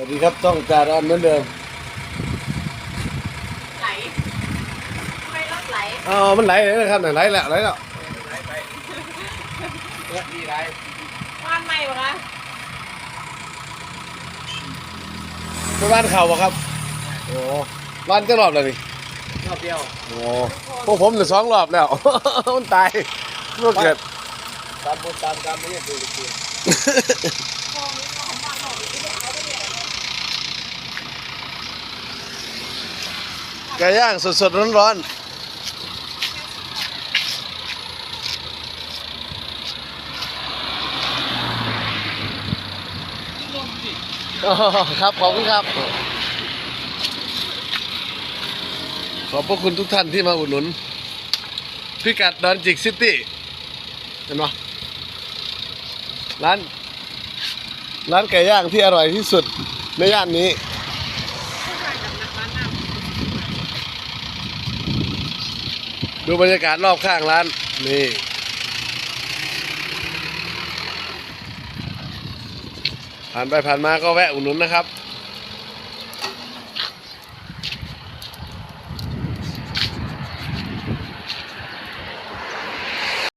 วัสดีครับต้องจารอนเหมือนเดิมไหลทำไมรถไหลอ๋อมันไหลเลยนะครับไหลแล้วไหลแล้วดีไรบ้านใหม่ปะคะไปบ้านเขาปะครับโอ้บ้านจะรอบเลยนี่รอบเดียวโอ้พวกผมเนี่ยสองรอบแล้วมันตายมันเกิดตามบุญตามกรรมไม่ใช่คือคือโค้งนี้ของบ้านหน่อยที่ได้เอาไปเนี่ย ไก่ย่างสดๆร้อนๆอ๋อครับ ขอบคุณครับ ขอบพระคุณทุกท่านที่มาอุดหนุน พิกัดดอนจิกซิตี้เห็นไหมร้าน ร้านไก่ย่างที่อร่อยที่สุดในย่านนี้ ผู้ชายกับนักบ้านน้ ดูบรรยากาศรอบข้างร้าน นี่ผ่านไปผ่านมาก็แวะอุดหนุนนะครับ